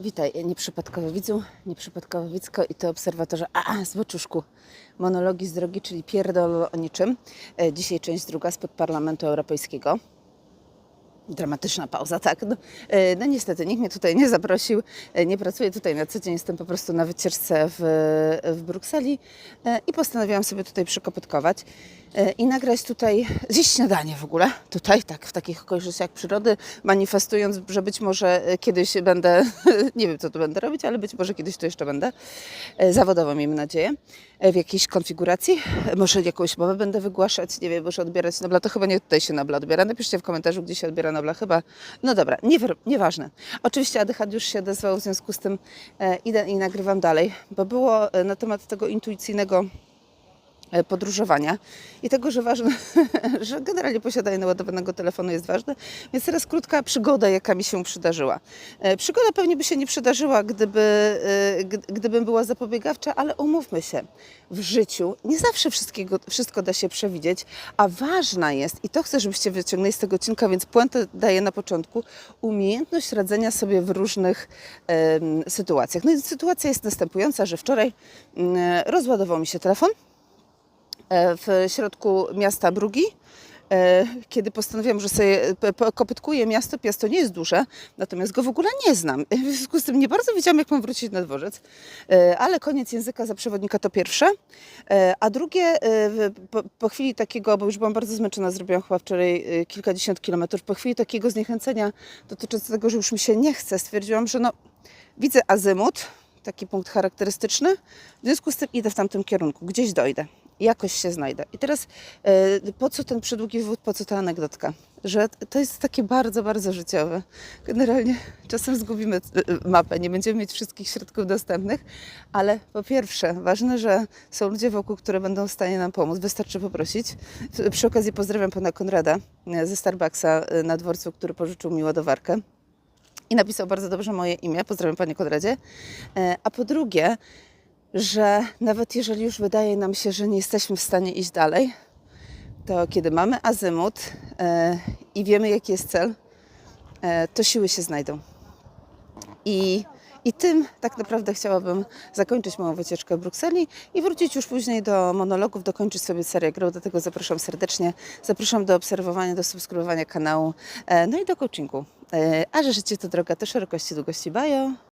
Witaj, nieprzypadkowy widzu, nieprzypadkowy widzko i to obserwatorze a, z boczuszku. Monologi z drogi, czyli pierdol o niczym. E, Dzisiaj część druga spod Parlamentu Europejskiego. Dramatyczna pauza, tak. No, e, no niestety, nikt mnie tutaj nie zaprosił. E, Nie pracuję tutaj na co dzień, jestem po prostu na wycieczce w, w Brukseli e, i postanowiłam sobie tutaj przykopytkować i nagrać tutaj, zjeść śniadanie w ogóle, tutaj, tak, w takich okolicznościach przyrody, manifestując, że być może kiedyś będę, nie wiem co tu będę robić, ale być może kiedyś tu jeszcze będę, zawodowo miejmy nadzieję, w jakiejś konfiguracji, może jakąś mowę będę wygłaszać, nie wiem, może odbierać Nobla, to chyba nie tutaj się Nobla odbiera, napiszcie w komentarzu, gdzie się odbiera Chyba, no dobra, nie, nieważne. Oczywiście Adychad już się odezwał, w związku z tym e, idę i nagrywam dalej, bo było e, na temat tego intuicyjnego podróżowania i tego, że ważne, że generalnie posiadanie naładowanego telefonu jest ważne. Więc teraz krótka przygoda, jaka mi się przydarzyła. E, Przygoda pewnie by się nie przydarzyła, gdyby, e, gdy- gdybym była zapobiegawcza, ale umówmy się, w życiu nie zawsze wszystkiego, wszystko da się przewidzieć, a ważna jest, i to chcę, żebyście wyciągnęli z tego odcinka, więc puentę daję na początku, umiejętność radzenia sobie w różnych sytuacjach. No i sytuacja jest następująca, że wczoraj mm, rozładował mi się telefon, e, w środku miasta Brugi. e, Kiedy postanowiłam, że sobie kopytkuję miasto, miasto nie jest duże, natomiast go w ogóle nie znam. W związku z tym nie bardzo wiedziałam, jak mam wrócić na dworzec, E, ale koniec języka za przewodnika to pierwsze. E, A drugie, po, chwili takiego, bo już byłam bardzo zmęczona, zrobiłam chyba wczoraj kilkadziesiąt kilometrów, po chwili takiego zniechęcenia dotyczącego tego, że już mi się nie chce, stwierdziłam, że no, widzę azymut, taki punkt charakterystyczny, w związku z tym idę w tamtym kierunku, gdzieś dojdę, jakoś się znajdę. I teraz e, po co ten przydługi wód, po co ta anegdotka? Że to jest takie bardzo, bardzo życiowe. Generalnie czasem zgubimy e, mapę, nie będziemy mieć wszystkich środków dostępnych, ale po pierwsze, ważne, że są ludzie wokół, które będą w stanie nam pomóc. Wystarczy poprosić. Przy okazji pozdrawiam pana Konrada e, ze Starbucksa na dworcu, który pożyczył mi ładowarkę i napisał bardzo dobrze moje imię. Pozdrawiam Panie Konradzie. A po drugie, że nawet jeżeli już wydaje nam się, że nie jesteśmy w stanie iść dalej, to kiedy mamy azymut e, i wiemy, jaki jest cel, e, to siły się znajdą. I, I tym tak naprawdę chciałabym zakończyć moją wycieczkę w Brukseli i wrócić już później do monologów, dokończyć sobie serię grą. Do tego zapraszam serdecznie. Zapraszam do obserwowania, do subskrybowania kanału, e, no i do coachingu. A że życie to droga do szerokości, długości. Bajo!